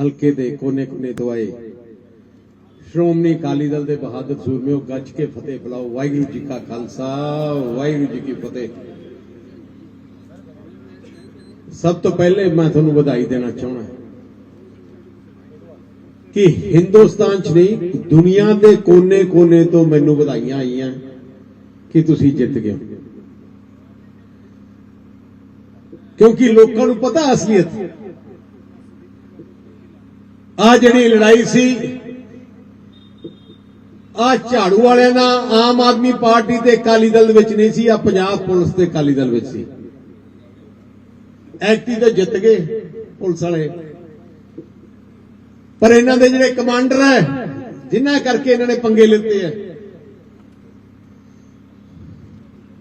ਹਲਕੇ ਦੇ ਕੋਨੇ-ਕੋਨੇ ਤੋਂ ਆਏ ਸ਼੍ਰੋਮਣੀ ਅਕਾਲੀ ਦਲ ਦੇ ਬਹਾਦਰ ਸੂਰਮਿਓ ਗੱਜ ਕੇ ਫਤਿਹ ਬੁਲਾਓ। ਵਾਹਿਗੁਰੂ ਜੀ ਕਾ ਖਾਲਸਾ, ਵਾਹਿਗੁਰੂ ਜੀ ਕੀ ਫਤਿਹ। ਸਭ ਤੋਂ ਪਹਿਲੇ ਮੈਂ ਤੁਹਾਨੂੰ ਵਧਾਈ ਦੇਣਾ ਚਾਹੁੰਦਾ ਕਿ ਹਿੰਦੁਸਤਾਨ 'ਚ ਨਹੀਂ, ਦੁਨੀਆ ਦੇ ਕੋਨੇ-ਕੋਨੇ ਤੋਂ ਮੈਨੂੰ ਵਧਾਈਆਂ ਆਈਆਂ ਕਿ ਤੁਸੀਂ ਜਿੱਤ ਗਏ ਕਿਉਂਕਿ ਲੋਕਾਂ ਨੂੰ ਪਤਾ ਅਸਲੀਅਤ ਆ ਜਿਹੜੀ ਲੜਾਈ ਸੀ, ਆ ਝਾੜੂ ਵਾਲਿਆਂ ਦਾ ਆਮ ਆਦਮੀ ਪਾਰਟੀ ਤੇ ਅਕਾਲੀ ਦਲ ਵਿੱਚ ਨਹੀਂ ਸੀ, ਆ ਪੰਜਾਬ ਪੁਲਿਸ ਤੇ ਅਕਾਲੀ ਦਲ ਵਿੱਚ ਸੀ। ਐਕਟੀ ਤਾਂ ਜਿੱਤ ਗਏ ਪੁਲਿਸ ਵਾਲੇ। ਪਰ ਇਹਨਾਂ ਦੇ ਜਿਹੜੇ ਕਮਾਂਡਰ ਹੈ, ਜਿਨ੍ਹਾਂ ਕਰਕੇ ਇਹਨਾਂ ਨੇ ਪੰਗੇ ਲਿੱਤੇ ਆ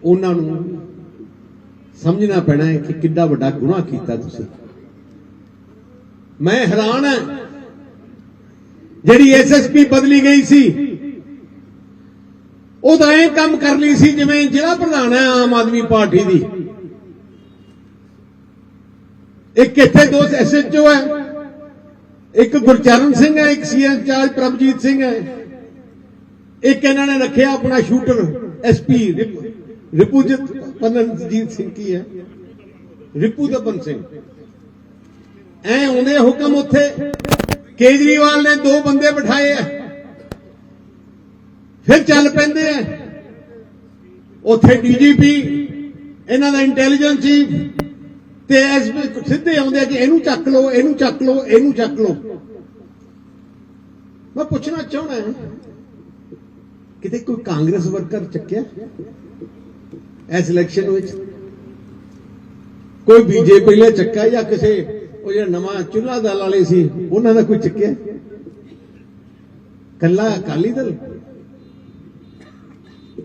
ਉਹਨਾਂ ਨੂੰ ਸਮਝਣਾ ਪੈਣਾ ਹੈ ਕਿ ਕਿੱਡਾ ਵੱਡਾ ਗੁਨਾਹ ਕੀਤਾ ਤੁਸੀਂ। ਮੈਂ ਹੈਰਾਨ ਹਾਂ ਜਿਹੜੀ ਐਸਐਸਪੀ ਬਦਲੀ ਗਈ ਸੀ, ਉਹ ਤਾਂ ਇਹ ਕੰਮ ਕਰ ਲਈ ਸੀ ਜਿਵੇਂ ਜ਼ਿਲ੍ਹਾ ਪ੍ਰਧਾਨ ਹੈ ਆਮ ਆਦਮੀ ਪਾਰਟੀ ਦੀ। ਇੱਕ ਇੱਥੇ ਦੋ ਐਸਐਚਓ ਹੈ, ਇੱਕ ਗੁਰਚਰਨ ਸਿੰਘ ਹੈ, ਇੱਕ ਸੀਐਸ ਚਾਰਜ ਪ੍ਰਭਜੀਤ ਸਿੰਘ ਹੈ। ਇੱਕ ਇਹਨਾਂ ਨੇ ਰੱਖਿਆ ਆਪਣਾ ਸ਼ੂਟਰ ਐਸਪੀ ਰਿਪੂਜਿਤ ਪਨਨਜੀਤ ਸਿੰਘ ਕੀ ਹੈ? ਰਿਪੂ ਰਿਪੂਦਪਨ ਸਿੰਘ। ਐ ਆਉਂਦੇ ਹੁਕਮ ਉੱਥੇ ਕੇਜਰੀਵਾਲ ਨੇ ਦੋ ਬੰਦੇ ਬਿਠਾਏ ਆ। ਫਿਰ ਚੱਲ ਪੈਂਦੇ ਆ। ਉੱਥੇ ਡੀਜੀਪੀ, ਇਹਨਾਂ ਦਾ ਇੰਟੈਲੀਜੈਂਸ ਚੀਫ ਤੇ ਐਸਪੀ ਸਿੱਧੇ ਆਉਂਦੇ ਆ ਕਿ ਇਹਨੂੰ ਚੱਕ ਲਓ, ਇਹਨੂੰ ਚੱਕ ਲਓ, ਇਹਨੂੰ ਚੱਕ ਲਓ। ਮੈਂ ਪੁੱਛਣਾ ਚਾਹਣਾ ਕਿਤੇ ਕੋਈ ਕਾਂਗਰਸ ਵਰਕਰ ਚੱਕਿਆ ਇਸ ਇਲੈਕਸ਼ਨ ਵਿੱਚ? ਕੋਈ ਬੀਜੇਪੀ ਨੇ ਚੱਕਾ ਜਾਂ ਕਿਸੇ ਉਹ ਜਿਹੜਾ ਨਵਾਂ ਚੁੱਲ੍ਹਾ ਦਲ ਵਾਲੇ ਸੀ, ਉਹਨਾਂ ਦਾ ਕੋਈ ਚੱਕਿਆ? ਕੱਲਾ ਅਕਾਲੀ ਦਲ?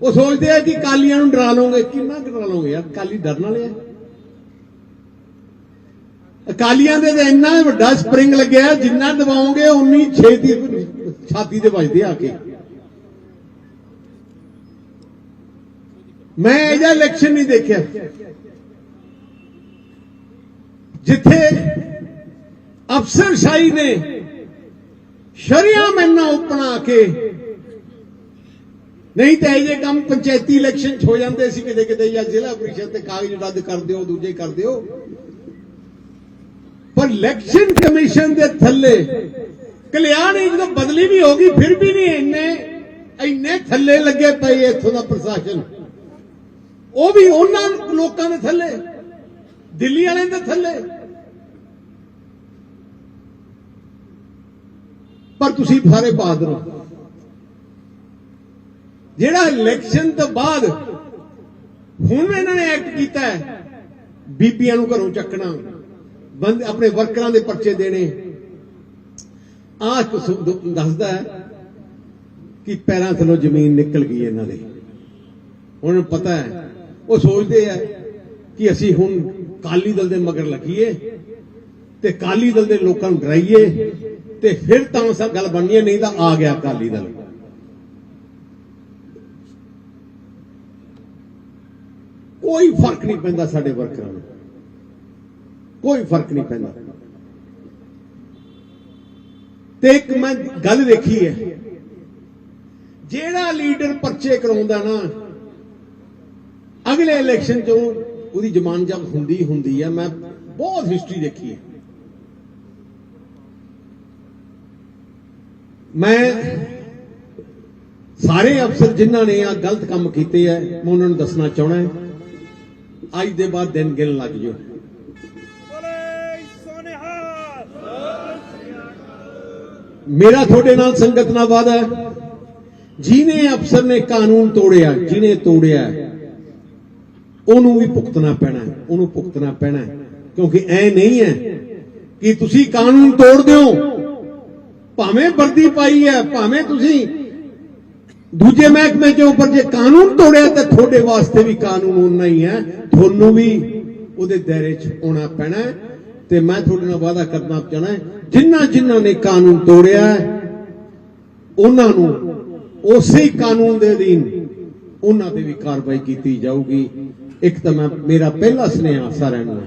ਉਹ ਸੋਚਦੇ ਆ ਕਿ ਕਾਲੀਆਂ ਨੂੰ ਡਰਾ ਲਓਗੇ। ਕਿੰਨਾ ਡਰਾ ਲਓਗੇ ਯਾਰ? ਕਾਲੀ ਡਰਨ ਵਾਲੇ ਆ। ਅਕਾਲੀਆਂ ਦੇ ਤਾਂ ਇੰਨਾ ਵੱਡਾ ਸਪਰਿੰਗ ਲੱਗਿਆ, ਜਿੰਨਾ ਦਬਾਓਗੇ, ਉਨੀ ਛੇਤੀ ਛਾਤੀ ਤੇ ਵੱਜਦੇ ਆ ਕੇ। ਮੈਂ ਇਹ ਜਿਹਾ ਇਲੈਕਸ਼ਨ ਨਹੀਂ ਦੇਖਿਆ। ਜਿੱਥੇ ਅਫਸਰਸ਼ਾਹੀ ਨੇ ਸ਼ਰੀਆ ਮੈਨਾਂ ਉਪਣਾ ਕੇ ਨਹੀਂ ਤਾਂ ਇਹ ਜੇ ਕੰਮ ਪੰਚਾਇਤੀ ਇਲੈਕਸ਼ਨ 'ਚ ਹੋ ਜਾਂਦੇ ਸੀ ਕਿਤੇ ਕਿਤੇ ਜਾਂ ਜ਼ਿਲ੍ਹਾ ਪ੍ਰੀਸ਼ਦ ਤੇ ਕਾਗਜ਼ ਰੱਦ ਕਰ ਦਿਓ, ਦੂਜੇ ਕਰ ਦਿਓ। ਪਰ ਇਲੈਕਸ਼ਨ ਕਮਿਸ਼ਨ ਦੇ ਥੱਲੇ ਕਲਿਆਣ ਜਦੋਂ ਬਦਲੀ ਵੀ ਹੋ ਗਈ, ਫਿਰ ਵੀ ਨਹੀਂ ਇੰਨੇ ਇੰਨੇ ਥੱਲੇ ਲੱਗੇ ਪਏ ਇੱਥੋਂ ਦਾ ਪ੍ਰਸ਼ਾਸਨ। ਉਹ ਵੀ ਉਹਨਾਂ ਲੋਕਾਂ ਦੇ ਥੱਲੇ, ਦਿੱਲੀ ਵਾਲਿਆਂ ਦੇ ਥੱਲੇ। ਪਰ ਤੁਸੀਂ ਸਾਰੇ ਬਹਾਦਰ ਹੋ ਜਿਹੜਾ ਇਲੈਕਸ਼ਨ ਤੋਂ ਬਾਅਦ ਹੁਣ ਇਹਨਾਂ ਨੇ ਐਕਟ ਕੀਤਾ ਹੈ, ਬੀਬੀਆਂ ਨੂੰ ਘਰੋਂ ਚੱਕਣਾ, ਬੰਦ ਆਪਣੇ ਵਰਕਰਾਂ ਦੇ ਪਰਚੇ ਦੇਣੇ। ਆਹ ਦੱਸਦਾ ਹੈ ਕਿ ਪੈਰਾਂ ਥੱਲੋਂ ਜ਼ਮੀਨ ਨਿਕਲ ਗਈ ਇਹਨਾਂ ਦੇ। ਉਹਨਾਂ ਨੂੰ ਪਤਾ ਹੈ, ਉਹ ਸੋਚਦੇ ਆ ਕਿ ਅਸੀਂ ਹੁਣ ਕਾਲੀ ਦਲ ਦੇ ਮਗਰ ਲੱਗੀਏ ਤੇ ਕਾਲੀ ਦਲ ਦੇ ਲੋਕਾਂ ਨੂੰ ਡਰਾਈਏ। ਤੇ ਫਿਰ ਤਾਂ ਸਭ ਗੱਲ ਬਣਨੀ ਨਹੀਂ ਤਾਂ ਆ ਗਿਆ ਅਕਾਲੀ ਦਲ। ਕੋਈ ਫ਼ਰਕ ਨਹੀਂ ਪੈਂਦਾ ਸਾਡੇ ਵਰਕਰਾਂ ਨੂੰ। ਕੋਈ ਫ਼ਰਕ ਨਹੀਂ ਪੈਂਦਾ। ਤੇ ਇੱਕ ਮੈਂ ਗੱਲ ਦੇਖੀ ਹੈ। ਜਿਹੜਾ ਲੀਡਰ ਪਰਚੇ ਕਰਾਉਂਦਾ ਨਾ, ਅਗਲੇ ਇਲੈਕਸ਼ਨ ਚੋਂ ਉਹਦੀ ਜ਼ਮਾਨਤ ਜਬ ਹੁੰਦੀ ਹੁੰਦੀ ਹੈ। ਮੈਂ ਬਹੁਤ ਹਿਸਟਰੀ ਦੇਖੀ ਹੈ। ਮੈਂ ਸਾਰੇ ਅਫਸਰ ਜਿਨ੍ਹਾਂ ਨੇ ਆ ਗਲਤ ਕੰਮ ਕੀਤੇ ਆ, ਮੈਂ ਉਹਨਾਂ ਨੂੰ ਦੱਸਣਾ ਚਾਹਣਾ ਹੈ, ਅੱਜ ਦੇ ਬਾਅਦ ਦਿਨ ਗਿਣ ਲੱਗ ਜਾਓ। ਮੇਰਾ ਤੁਹਾਡੇ ਨਾਲ ਸੰਗਤ ਨਾਲ ਵਾਦਾ ਹੈ ਜਿਨੇ ਅਫਸਰ ਨੇ ਕਾਨੂੰਨ ਤੋੜਿਆ ਜਿਨੇ ਤੋੜਿਆ, ਉਹਨੂੰ ਵੀ ਭੁਗਤਣਾ ਪੈਣਾ ਉਹਨੂੰ ਭੁਗਤਣਾ ਪੈਣਾ ਕਿਉਂਕਿ ਐ ਨਹੀਂ ਹੈ ਕਿ ਤੁਸੀਂ ਕਾਨੂੰਨ ਤੋੜ ਦਿਓ ਭਾਵੇਂ ਵਰਦੀ ਪਾਈ ਹੈ ਭਾਵੇਂ ਤੁਸੀਂ ਦੂਜੇ ਮਹਿਕਮੇ ਦੇ ਉੱਪਰ ਜੇ ਕਾਨੂੰਨ ਤੋੜਿਆ ਤਾਂ ਤੁਹਾਡੇ ਵਾਸਤੇ ਵੀ ਕਾਨੂੰਨ ਉਨਾ ਹੀ ਹੈ। ਤੁਹਾਨੂੰ ਵੀ ਉਹਦੇ ਦਾਇਰੇ 'ਚ ਆਉਣਾ ਪੈਣਾ ਤੇ ਮੈਂ ਤੁਹਾਡੇ ਨਾਲ ਵਾਅਦਾ ਕਰਨਾ ਚਾਹਣਾ ਜਿਨ੍ਹਾਂ ਜਿਨ੍ਹਾਂ ਨੇ ਕਾਨੂੰਨ ਤੋੜਿਆ ਉਹਨਾਂ ਨੂੰ ਉਸੇ ਕਾਨੂੰਨ ਦੇ ਅਧੀਨ ਉਹਨਾਂ ਤੇ ਵੀ ਕਾਰਵਾਈ ਕੀਤੀ ਜਾਊਗੀ। ਇੱਕ ਤਾਂ ਮੈਂ ਮੇਰਾ ਪਹਿਲਾ ਸੁਨੇਹਾ ਸਾਰਿਆਂ ਨੂੰ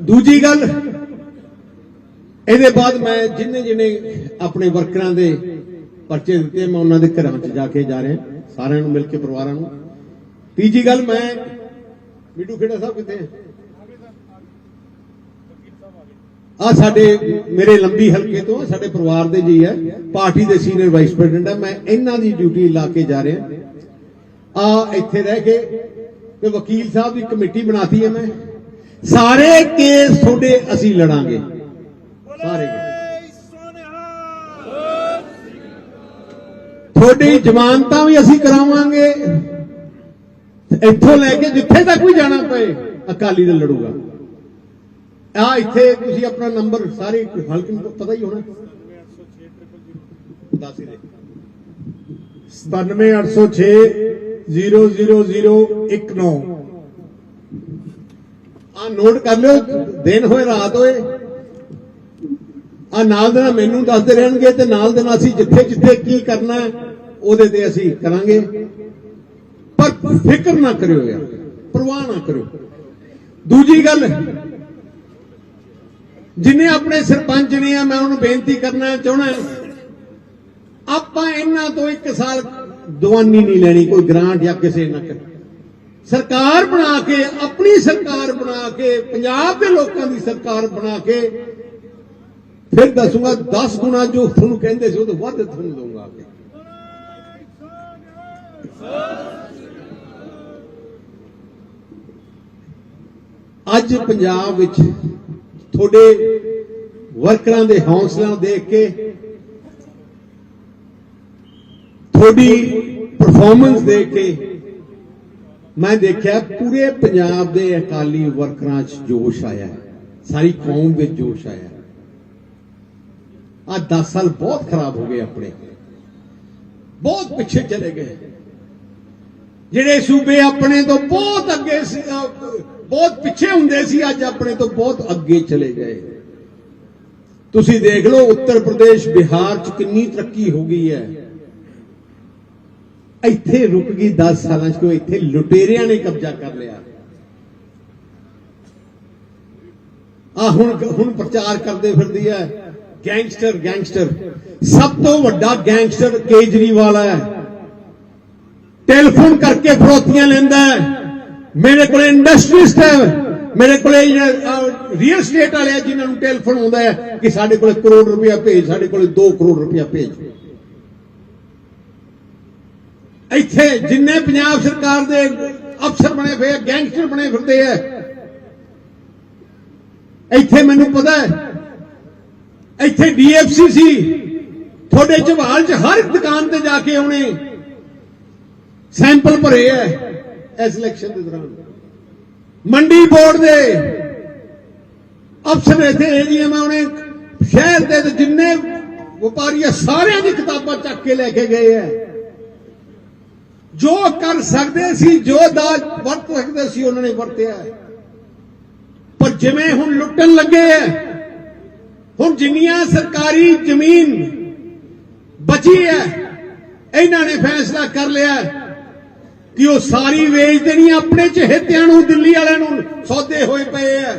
ਦੂਜੀ ਗੱਲ ਇਹਦੇ ਬਾਅਦ ਮੈਂ ਜਿੰਨੇ ਜਿੰਨੇ ਆਪਣੇ ਵਰਕਰਾਂ ਦੇ ਪਰਚੇ ਦਿੱਤੇ ਮੈਂ ਉਹਨਾਂ ਦੇ ਘਰਾਂ 'ਚ ਜਾ ਕੇ ਜਾ ਰਿਹਾ ਸਾਰਿਆਂ ਨੂੰ ਮਿਲ ਕੇ ਪਰਿਵਾਰਾਂ ਨੂੰ। ਤੀਜੀ ਗੱਲ ਮੈਂ ਮਿੱਟੂ ਖੇੜਾ ਸਾਹਿਬ ਕਿੱਥੇ ਹੈ? ਆ ਸਾਡੇ ਮੇਰੇ ਲੰਬੀ ਹਲਕੇ ਤੋਂ ਆ, ਸਾਡੇ ਪਰਿਵਾਰ ਦੇ ਜੀ ਹੈ ਪਾਰਟੀ ਦੇ ਸੀਨੀਅਰ ਵਾਈਸ ਪ੍ਰੈਜ਼ੀਡੈਂਟ ਹੈ ਮੈਂ ਇਹਨਾਂ ਦੀ ਡਿਊਟੀ ਲਾ ਕੇ ਜਾ ਰਿਹਾ। ਆ ਇੱਥੇ ਰਹਿ ਕੇ ਤੇ ਵਕੀਲ ਸਾਹਿਬ ਦੀ ਕਮੇਟੀ ਬਣਾਤੀ ਹੈ ਮੈਂ। ਸਾਰੇ ਕੇਸ ਤੁਹਾਡੇ ਅਸੀਂ ਲੜਾਂਗੇ। ਤੁਹਾਡੀ ਥੋੜੀ ਜ਼ਮਾਨਤਾਂ ਵੀ ਅਸੀਂ ਕਰਾਵਾਂਗੇ। ਇੱਥੋਂ ਲੈ ਕੇ ਜਿੱਥੇ ਤੱਕ ਵੀ ਜਾਣਾ ਪਏ, ਅਕਾਲੀ ਦਲ ਲੜੂਗਾ। ਆ ਇੱਥੇ ਤੁਸੀਂ ਆਪਣਾ ਨੰਬਰ ਸਾਰੇ ਹਲਕੇ ਨੂੰ ਪਤਾ ਹੀ ਹੋਣਾ। ਦੱਸ ਹੀ ਦੇ। 9780600019 ਆ ਨੋਟ ਕਰ ਲਿਓ, ਦਿਨ ਹੋਏ, ਰਾਤ ਹੋਏ। ਆ ਨਾਲ ਦੇ ਨਾਲ ਮੈਨੂੰ ਦੱਸਦੇ ਰਹਿਣਗੇ ਤੇ ਨਾਲ ਦੇ ਨਾਲ ਅਸੀਂ ਜਿੱਥੇ ਜਿੱਥੇ ਕੀ ਕਰਨਾ ਉਹਦੇ ਤੇ ਅਸੀਂ ਕਰਾਂਗੇ। ਪਰ ਫਿਕਰ ਨਾ ਕਰਿਓ ਯਾਰ, ਪਰਵਾਹ ਨਾ ਕਰਿਓ। ਦੂਜੀ ਗੱਲ, ਜਿਨੇ ਆਪਣੇ ਸਰਪੰਚ ਨੇ ਆ, ਮੈਂ ਉਹਨੂੰ ਬੇਨਤੀ ਕਰਨਾ ਚਾਹਣਾ ਆਪਾਂ ਇਹਨਾਂ ਤੋਂ ਇੱਕ ਸਾਲ ਦਵਾਨੀ ਨਹੀਂ ਲੈਣੀ, ਕੋਈ ਗ੍ਰਾਂਟ ਜਾਂ ਕਿਸੇ ਨਾ ਕਰ। ਸਰਕਾਰ ਬਣਾ ਕੇ, ਆਪਣੀ ਸਰਕਾਰ ਬਣਾ ਕੇ, ਪੰਜਾਬ ਦੇ ਲੋਕਾਂ ਦੀ ਸਰਕਾਰ ਬਣਾ ਕੇ ਫਿਰ ਦੱਸੂਗਾ 10 ਗੁਣਾ ਜੋ ਤੁਹਾਨੂੰ ਕਹਿੰਦੇ ਸੀ, ਉਹ ਤੋਂ ਵੱਧ ਤੁਹਾਨੂੰ ਦਊਂਗਾ ਆ ਅੱਜ ਪੰਜਾਬ ਵਿੱਚ ਤੁਹਾਡੇ ਵਰਕਰਾਂ ਦੇ ਹੌਸਲਾ ਨੂੰ ਦੇਖ ਕੇ, ਤੁਹਾਡੀ ਪਰਫਾਰਮੈਂਸ ਦੇਖ ਕੇ ਮੈਂ ਦੇਖਿਆ ਪੂਰੇ ਪੰਜਾਬ ਦੇ ਅਕਾਲੀ ਵਰਕਰਾਂ 'ਚ ਜੋਸ਼ ਆਇਆ ਸਾਰੀ ਕੌਮ ਵਿੱਚ ਜੋਸ਼ ਆਇਆ ਹੈ ਆ 10 ਸਾਲ ਬਹੁਤ ਖਰਾਬ ਹੋ ਗਏ ਆਪਣੇ। ਬਹੁਤ ਪਿੱਛੇ ਚਲੇ ਗਏ। ਜਿਹੜੇ ਸੂਬੇ ਆਪਣੇ ਤੋਂ ਬਹੁਤ ਅੱਗੇ ਸੀ ਬਹੁਤ ਪਿੱਛੇ ਹੁੰਦੇ ਸੀ, ਅੱਜ ਆਪਣੇ ਤੋਂ ਬਹੁਤ ਅੱਗੇ ਚਲੇ ਗਏ। ਤੁਸੀਂ ਦੇਖ ਲਓ, ਉੱਤਰ ਪ੍ਰਦੇਸ਼, ਬਿਹਾਰ 'ਚ ਕਿੰਨੀ ਤਰੱਕੀ ਹੋ ਗਈ ਹੈ। ਇੱਥੇ ਰੁਕ ਗਈ 10 ਸਾਲਾਂ 'ਚ ਕੋਈ ਇੱਥੇ ਲੁਟੇਰਿਆਂ ਨੇ ਕਬਜ਼ਾ ਕਰ ਲਿਆ। ਆ ਹੁਣ ਹੁਣ ਪ੍ਰਚਾਰ ਕਰਦੇ ਫਿਰਦੀ ਹੈ। Gangster gangster. ਸਭ ਤੋਂ ਵੱਡਾ ਗੈਂਗਸਟਰ ਕੇਜਰੀਵਾਲ ਹੈ। ਟੈਲੀਫੋਨ ਕਰਕੇ ਫਰੋਤੀਆਂ ਲੈਂਦਾ ਮੇਰੇ ਕੋਲੇ ਇੰਡਸਟਰੀਸਟ ਹੈ। ਮੇਰੇ ਕੋਲੇ ਰੀਅਲ ਸਟੇਟ ਵਾਲੇ ਆ ਜਿਨ੍ਹਾਂ ਨੂੰ ਟੈਲੀਫੋਨ ਆਉਂਦਾ ਹੈ ਕਿ ਸਾਡੇ ਕੋਲੇ ਕਰੋੜ ਰੁਪਇਆ ਭੇਜ, ਸਾਡੇ ਕੋਲੇ 2 ਕਰੋੜ ਰੁਪਇਆ ਭੇਜ। ਇੱਥੇ ਜਿੰਨੇ ਪੰਜਾਬ ਸਰਕਾਰ ਦੇ ਅਫਸਰ ਬਣੇ ਹੋਏ ਗੈਂਗਸਟਰ ਬਣੇ ਫਿਰਦੇ ਆ। ਇੱਥੇ ਮੈਨੂੰ ਪਤਾ ਹੈ ਇੱਥੇ ਡੀਐਫਸੀ ਸੀ। ਤੁਹਾਡੇ ਝਵਾਲ 'ਚ ਹਰ ਇੱਕ ਦੁਕਾਨ ਤੇ ਜਾ ਕੇ ਉਹਨੇ ਸੈਂਪਲ ਭਰੇ ਐ ਇਸ ਇਲੈਕਸ਼ਨ ਦੇ ਦੌਰਾਨ। ਮੰਡੀ ਬੋਰਡ ਦੇ ਅਫਸਰ ਇੱਥੇ ਏਡੀਐਮ ਉਹਨੇ ਸ਼ਹਿਰ ਦੇ ਜਿੰਨੇ ਵਪਾਰੀ ਆ ਸਾਰਿਆਂ ਦੀ ਕਿਤਾਬਾਂ ਚੱਕ ਕੇ ਲੈ ਕੇ ਗਏ ਐ। ਜੋ ਕਰ ਸਕਦੇ ਸੀ, ਜੋ ਦਾਜ ਵਰਤ ਸਕਦੇ ਸੀ, ਉਹਨਾਂ ਨੇ ਵਰਤਿਆ ਪਰ ਜਿਵੇਂ ਹੁਣ ਲੁੱਟਣ ਲੱਗੇ ਐ ਹੁਣ ਜਿੰਨੀਆਂ ਸਰਕਾਰੀ ਜ਼ਮੀਨ ਬਚੀ ਹੈ, ਇਹਨਾਂ ਨੇ ਫੈਸਲਾ ਕਰ ਲਿਆ ਕਿ ਉਹ ਸਾਰੀ ਵੇਚ ਦੇਣੀ ਆਪਣੇ ਚਹੇਤਿਆਂ ਨੂੰ, ਦਿੱਲੀ ਵਾਲਿਆਂ ਨੂੰ ਸੌਦੇ ਹੋਏ ਪਏ ਆ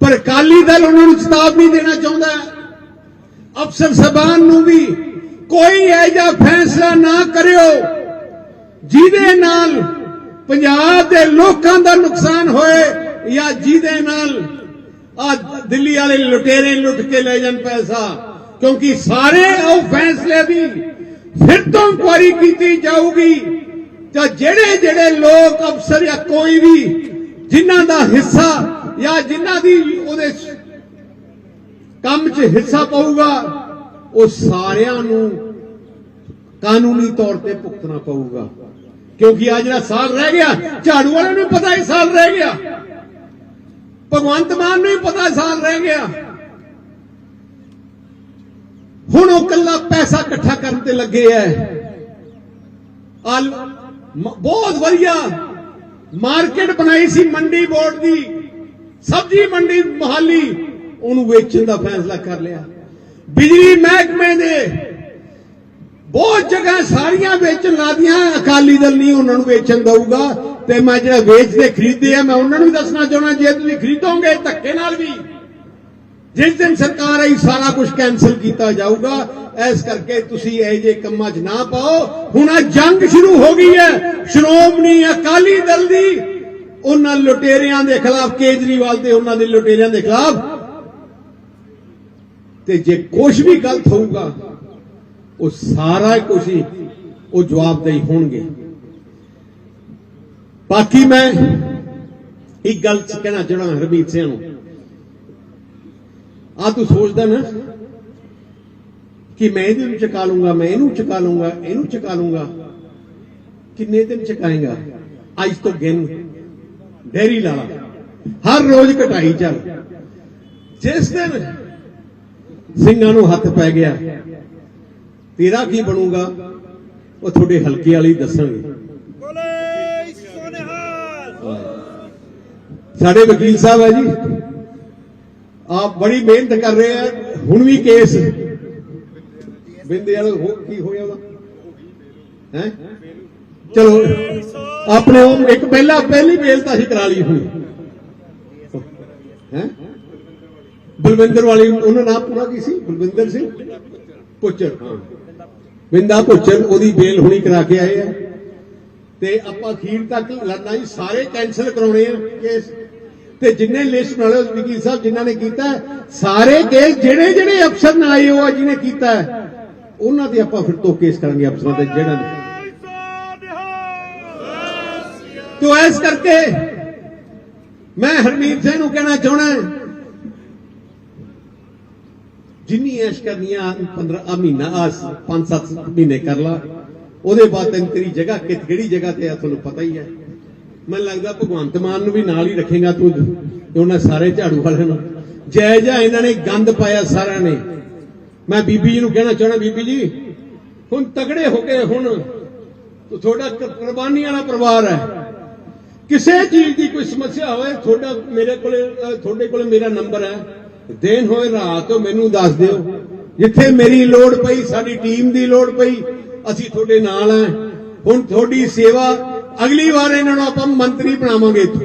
ਪਰ ਅਕਾਲੀ ਦਲ ਉਹਨਾਂ ਨੂੰ ਚੇਤਾਵਨੀ ਦੇਣਾ ਚਾਹੁੰਦਾ। ਅਫਸਰ ਸਬਾਨ ਨੂੰ ਵੀ ਕੋਈ ਐਜਾ ਫੈਸਲਾ ਨਾ ਕਰਿਓ, ਜਿਹਦੇ ਨਾਲ ਪੰਜਾਬ ਦੇ ਲੋਕਾਂ ਦਾ ਨੁਕਸਾਨ ਹੋਏ ਜਾਂ ਜਿਹਦੇ ਨਾਲ ਆ ਦਿੱਲੀ ਵਾਲੇ ਲੁਟੇਰੇ ਲੁੱਟ ਕੇ ਲੈ ਜਾਣ ਪੈਸਾ, ਕਿਉਂਕਿ ਸਾਰੇ ਉਹ ਫੈਸਲੇ ਦੀ ਫਿਰ ਤੋਂ ਇਨਕੁਆਰੀ ਕੀਤੀ ਜਾਊਗੀ। ਤਾਂ ਜਿਹੜੇ ਜਿਹੜੇ ਲੋਕ ਅਫਸਰ ਜਾਂ ਕੋਈ ਵੀ ਜਿਨ੍ਹਾਂ ਦਾ ਹਿੱਸਾ ਜਾਂ ਜਿਨ੍ਹਾਂ ਦੀ ਉਹਦੇ ਕੰਮ 'ਚ ਹਿੱਸਾ ਪਊਗਾ, ਉਹ ਸਾਰਿਆਂ ਨੂੰ ਕਾਨੂੰਨੀ ਤੌਰ ਤੇ ਭੁਗਤਣਾ ਪਊਗਾ। ਕਿਉਂਕਿ ਆ ਜਿਹੜਾ ਸਾਲ ਰਹਿ ਗਿਆ, ਝਾੜੂ ਵਾਲਿਆਂ ਨੂੰ ਪਤਾ ਇਹ ਸਾਲ ਰਹਿ ਗਿਆ। ਭਗਵੰਤ ਮਾਨ ਨੂੰ ਹੀ ਪਤਾ ਸਾਲ ਰਹਿ ਗਿਆ। ਹੁਣ ਉਹ ਕੱਲਾ ਪੈਸਾ ਇਕੱਠਾ ਕਰਨ ਤੇ ਲੱਗੇ ਐ। ਬਹੁਤ ਵਧੀਆ। ਮਾਰਕੀਟ ਬਣਾਈ ਸੀ ਮੰਡੀ ਬੋਰਡ ਦੀ। ਸਬਜ਼ੀ ਮੰਡੀ ਮੋਹਾਲੀ। ਉਹਨੂੰ ਵੇਚਣ ਦਾ ਫੈਸਲਾ ਕਰ ਲਿਆ। ਬਿਜਲੀ ਮਹਿਕਮੇ ਦੇ ਬਹੁਤ ਜਗ੍ਹਾ ਸਾਰੀਆਂ ਵੇਚਣ ਲਾਦੀਆਂ ਅਕਾਲੀ ਦਲ ਨਹੀਂ ਉਹਨਾਂ ਨੂੰ ਵੇਚਣ ਦਊਗਾ। ਤੇ ਮੈਂ ਜਿਹੜਾ ਵੇਚਦੇ ਖਰੀਦੇ ਆ, ਮੈਂ ਉਹਨਾਂ ਨੂੰ ਵੀ ਦੱਸਣਾ ਚਾਹੁੰਦਾ, ਜੇ ਤੁਸੀਂ ਖਰੀਦੋਗੇ ਧੱਕੇ ਨਾਲ ਵੀ। ਜਿਸ ਦਿਨ ਸਰਕਾਰ ਆਈ, ਸਾਰਾ ਕੁਝ ਕੈਨਸਲ ਕੀਤਾ ਜਾਊਗਾ। ਇਸ ਕਰਕੇ ਤੁਸੀਂ ਇਹ ਜੇ ਕੰਮਾਂ 'ਚ ਨਾ ਪਾਓ। ਹੁਣ ਆ ਜੰਗ ਸ਼ੁਰੂ ਹੋ ਗਈ ਹੈ। ਸ਼੍ਰੋਮਣੀ ਅਕਾਲੀ ਦਲ ਦੀ, ਉਹਨਾਂ ਲੁਟੇਰਿਆਂ ਦੇ ਖਿਲਾਫ, ਕੇਜਰੀਵਾਲ ਤੇ ਉਹਨਾਂ ਦੇ ਲੁਟੇਰਿਆਂ ਦੇ ਖਿਲਾਫ। ਤੇ ਜੇ ਕੁਝ ਵੀ ਗਲਤ ਹੋਊਗਾ ਉਹ ਸਾਰਾ ਕੁਝ ਹੀ ਉਹ ਜਵਾਬਦੇਹੀ ਹੋਣਗੇ। ਬਾਕੀ ਮੈਂ ਇੱਕ ਗੱਲ ਕਹਿਣਾ ਚਾਹਣਾ ਹਰਮੀਤ ਸਿੰਘ ਨੂੰ। ਆ ਤੂੰ ਸੋਚਦਾ ਨਾ ਕਿ ਮੈਂ ਇਹਦੇ ਨੂੰ ਚਕਾ ਲੂੰਗਾ ਮੈਂ ਇਹਨੂੰ ਚਕਾ ਲੂੰਗਾ ਇਹਨੂੰ ਚਕਾ ਲੂੰਗਾ ਕਿੰਨੇ ਦਿਨ ਚਕਾਏਗਾ? ਅੱਜ ਤੋਂ ਗਿਣ, ਡੇਰੀ ਲਾਲਾ ਹਰ ਰੋਜ਼ ਕਟਾਈ ਚੱਲ। ਜਿਸ ਦਿਨ ਸਿੰਘਾਂ ਨੂੰ ਹੱਥ ਪੈ ਗਿਆ ਤੇਰਾ ਕੀ ਬਣੂਗਾ? ਉਹ ਤੁਹਾਡੇ ਹਲਕੇ ਵਾਲੇ ਦੱਸਣਗੇ। ਬੋਲੇ ਸੋਨਿਹਾਲ ਸਾਡੇ ਵਕੀਲ ਸਾਹਿਬ ਹੈ ਜੀ। ਆਪ ਬੜੀ ਮਿਹਨਤ ਕਰ ਰਹੇ ਆ। ਹੁਣ ਵੀ ਕੇਸ। ਬਿੰਦੇ ਵਾਲਾ ਹੋ ਕੀ ਹੋਇਆ ਉਹਦਾ ਹੈ? ਚਲੋ ਆਪਣੇ ਉਹ ਇੱਕ ਪਹਿਲਾ ਪਹਿਲੀ ਬੇਲ ਤਾਂ ਅਸੀਂ ਕਰਾ ਲਈ ਹੋਈ ਹੈ? ਬਲਵਿੰਦਰ ਵਾਲੀ ਉਹਨਾਂ ਨਾਮ ਪੂਰਾ ਕੀ ਸੀ? ਬਲਵਿੰਦਰ ਸਿੰਘ ਪੁੱਚਰ ਹਾਂ। ਬਿੰਦਾ ਪੁੱਚਰ ਉਹਦੀ ਬੇਲ ਹੁਣੀ ਕਰਾ ਕੇ ਆਏ ਆ। ਤੇ ਆਪਾਂ ਅਖੀਰ ਤੱਕ ਲੜਨਾ ਜੀ ਸਾਰੇ ਕੈਨਸਲ ਕਰਾਉਣੇ ਆ ਕੇਸ ਤੇ ਜਿੰਨੇ ਲਿਸਟ ਨਾਲੇ ਵਕੀਲ ਸਾਹਿਬ ਜਿਨ੍ਹਾਂ ਨੇ ਕੀਤਾ, ਸਾਰੇ ਕੇਸ ਜਿਹੜੇ ਜਿਹੜੇ ਅਫਸਰ ਨਾਲ ਆਏ ਹੋ ਆ ਜਿਹਨੇ ਕੀਤਾ। ਉਹਨਾਂ ਤੇ ਆਪਾਂ ਫਿਰ ਤੋਂ ਕੇਸ ਕਰਾਂਗੇ ਅਫਸਰਾਂ ਤੇ, ਜਿਹੜਾ ਤੋ ਇਸ ਕਰਕੇ ਮੈਂ ਹਰਮੀਤ ਸਿੰਘ ਨੂੰ ਕਹਿਣਾ ਚਾਹਣਾ ਜਿੰਨੀ ਐਸ਼ ਕਰਨੀ ਆ 15 ਮਹੀਨਾ ਆ 5-7 ਮਹੀਨੇ ਕਰ ਲਾ, ਉਹਦੇ ਬਾਅਦ ਤੈਨੂੰ ਤੇਰੀ ਜਗ੍ਹਾ ਕਿ ਕਿਹੜੀ ਜਗ੍ਹਾ ਤੇ ਆ ਤੁਹਾਨੂੰ ਪਤਾ ਹੀ ਹੈ। ਮੈਨੂੰ ਲੱਗਦਾ ਭਗਵੰਤ ਮਾਨ ਨੂੰ ਵੀ ਨਾਲ ਹੀ ਰੱਖੇਗਾ ਤੂੰ ਉਹਨਾਂ ਸਾਰੇ ਝਾੜੂ ਵਾਲਿਆਂ ਨੂੰ। ਜੈ ਜੈ ਇਹਨਾਂ ਨੇ ਗੰਦ ਪਾਇਆ ਸਾਰਿਆਂ ਨੇ। ਮੈਂ ਬੀਬੀ ਜੀ ਨੂੰ ਕਹਿਣਾ ਚਾਹਣਾ ਬੀਬੀ ਜੀ, ਹੁਣ ਤਗੜੇ ਹੋ ਕੇ ਹੁਣ ਤੂੰ ਤੁਹਾਡਾ ਕੁਰਬਾਨੀ ਵਾਲਾ ਪਰਿਵਾਰ ਹੈ। ਕਿਸੇ ਚੀਜ਼ ਦੀ ਕੋਈ ਸਮੱਸਿਆ ਹੋਵੇ, ਤੁਹਾਡਾ ਮੇਰੇ ਕੋਲੇ ਤੁਹਾਡੇ ਕੋਲੇ ਮੇਰਾ ਨੰਬਰ ਹੈ। ਦਿਨ ਹੋਏ ਰਾਤ ਹੋ ਮੈਨੂੰ ਦੱਸ ਦਿਓ। ਜਿੱਥੇ ਮੇਰੀ ਲੋੜ ਪਈ ਸਾਡੀ ਟੀਮ ਦੀ ਲੋੜ ਪਈ ਅਸੀਂ ਤੁਹਾਡੇ ਨਾਲ ਹਾਂ ਹੁਣ ਤੁਹਾਡੀ ਸੇਵਾ ਅਗਲੀ ਵਾਰ ਇਹਨਾਂ ਨੂੰ ਆਪਾਂ ਮੰਤਰੀ ਬਣਾਵਾਂਗੇ ਇੱਥੋਂ।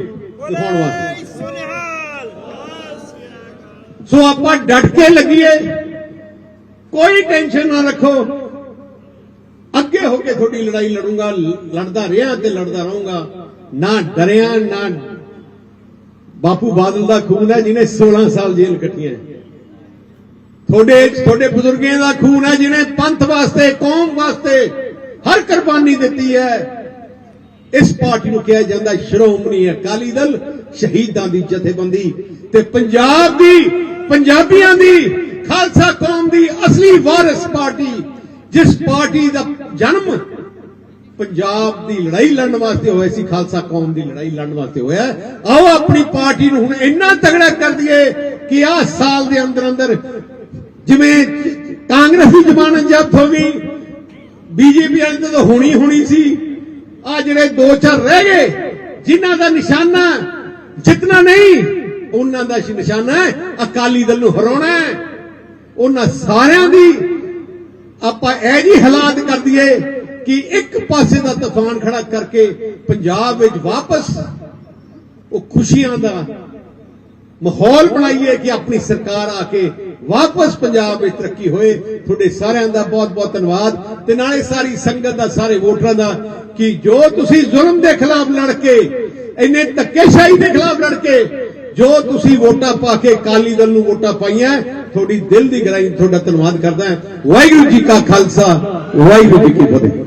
ਦਿਖਾਉਣ ਵਾਸਤੇ। ਸੋ ਆਪਾਂ ਡਟ ਕੇ ਲੱਗੀਏ। ਕੋਈ ਟੈਨਸ਼ਨ ਨਾ ਰੱਖੋ। ਅੱਗੇ ਹੋ ਕੇ ਤੁਹਾਡੀ ਲੜਾਈ ਲੜੂੰਗਾ ਲੜਦਾ ਰਿਹਾ ਤੇ ਲੜਦਾ ਰਹੂੰਗਾ। ਨਾ ਡਰਿਆ ਨਾ ਬਾਪੂ ਬਾਦਲ ਦਾ ਖੂਨ ਹੈ ਜਿਹਨੇ 16 ਸਾਲ ਜੇਲ੍ਹ ਕੱਟੀਆਂ ਤੁਹਾਡੇ ਤੁਹਾਡੇ ਬਜ਼ੁਰਗਾਂ ਦਾ ਖੂਨ ਹੈ ਜਿਹਨੇ ਪੰਥ ਵਾਸਤੇ, ਕੌਮ ਵਾਸਤੇ ਹਰ ਕੁਰਬਾਨੀ ਦਿੱਤੀ ਹੈ। ਇਸ ਪਾਰਟੀ ਨੂੰ ਕਿਹਾ ਜਾਂਦਾ ਸ਼੍ਰੋਮਣੀ ਅਕਾਲੀ ਦਲ ਸ਼ਹੀਦਾਂ ਦੀ ਜਥੇਬੰਦੀ ਤੇ ਪੰਜਾਬ ਦੀ, ਪੰਜਾਬੀਆਂ ਦੀ, ਖਾਲਸਾ ਕੌਮ ਦੀ ਅਸਲੀ ਵਾਰਿਸ ਪਾਰਟੀ, ਜਿਸ ਪਾਰਟੀ ਦਾ ਜਨਮ ਪੰਜਾਬ ਦੀ ਲੜਾਈ ਲੜਨ ਵਾਸਤੇ ਹੋਇਆ ਸੀ, ਖਾਲਸਾ ਕੌਮ ਦੀ ਲੜਾਈ ਲੜਨ ਵਾਸਤੇ ਹੋਇਆ। ਆਓ ਆਪਣੀ ਪਾਰਟੀ ਨੂੰ ਹੁਣ ਇੰਨਾ ਤਗੜਾ ਕਰ ਦਈਏ ਕਿ ਆਹ ਸਾਲ ਦੇ ਅੰਦਰ ਅੰਦਰ ਜਿਵੇਂ ਕਾਂਗਰਸੀ ਜ਼ਮਾਨਤ ਜ਼ਬਤ ਹੋ ਗਈ ਬੀਜੇਪੀ ਵਾਲੇ ਤਾਂ ਹੋਣੀ ਹੋਣੀ ਸੀ ਆ ਜਿਹੜੇ ਦੋ ਚਾਰ ਰਹਿ ਗਏ, ਜਿਨ੍ਹਾਂ ਦਾ ਨਿਸ਼ਾਨਾ ਜਿੱਤਣਾ ਨਹੀਂ, ਉਹਨਾਂ ਦਾ ਨਿਸ਼ਾਨਾ ਅਕਾਲੀ ਦਲ ਨੂੰ ਹਰਾਉਣਾ ਉਹਨਾਂ ਸਾਰਿਆਂ ਦੀ ਆਪਾਂ ਇਹ ਜੀ ਹਾਲਾਤ ਕਰ ਦਈਏ ਕਿ ਇੱਕ ਪਾਸੇ ਦਾ ਤੂਫਾਨ ਖੜਾ ਕਰਕੇ ਪੰਜਾਬ ਵਿੱਚ ਵਾਪਸ ਉਹ ਖੁਸ਼ੀਆਂ ਦਾ ਮਾਹੌਲ ਬਣਾਈਏ ਕਿ ਆਪਣੀ ਸਰਕਾਰ ਆ ਕੇ ਵਾਪਸ ਪੰਜਾਬ ਵਿੱਚ ਤਰੱਕੀ ਹੋਏ। ਤੁਹਾਡੇ ਸਾਰਿਆਂ ਦਾ ਬਹੁਤ ਬਹੁਤ ਧੰਨਵਾਦ ਤੇ ਨਾਲੇ ਸਾਰੀ ਸੰਗਤ ਦਾ, ਸਾਰੇ ਵੋਟਰਾਂ ਦਾ ਕਿ ਜੋ ਤੁਸੀਂ ਜ਼ੁਲਮ ਦੇ ਖਿਲਾਫ ਲੜ ਕੇ, ਇੰਨੇ ਧੱਕੇਸ਼ਾਹੀ ਦੇ ਖਿਲਾਫ ਲੜ ਕੇ, ਜੋ ਤੁਸੀਂ ਵੋਟਾਂ ਪਾ ਕੇ ਕਾਲੀ ਦਲ ਨੂੰ ਵੋਟਾਂ ਪਾਈਆਂ, ਤੁਹਾਡੀ ਦਿਲ ਦੀ ਗਹਿਰਾਈ ਤੁਹਾਡਾ ਧੰਨਵਾਦ ਕਰਦਾ। ਵਾਹਿਗੁਰੂ ਜੀ ਕਾ ਖਾਲਸਾ, ਵਾਹਿਗੁਰੂ ਜੀ ਕੀ ਫਤਿਹ।